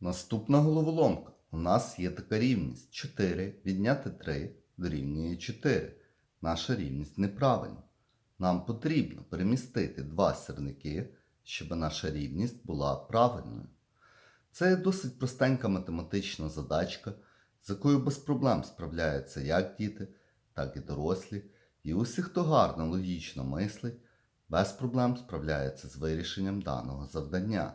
Наступна головоломка. У нас є така рівність 4 відняти 3 дорівнює 4. Наша рівність неправильна. Нам потрібно перемістити два сірники, щоб наша рівність була правильною. Це досить простенька математична задачка, з якою без проблем справляються як діти, так і дорослі. І усі, хто гарно логічно мислить, без проблем справляється з вирішенням даного завдання.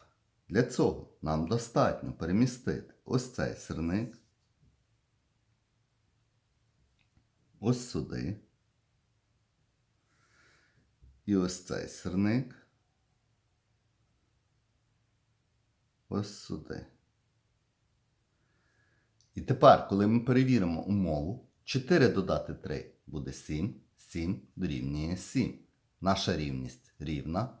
Для цього нам достатньо перемістити ось цей сирник, ось сюди. І ось цей сирник. Ось сюди. І тепер, коли ми перевіримо умову, 4 додати 3 буде 7, 7 дорівнює 7. Наша рівність рівна,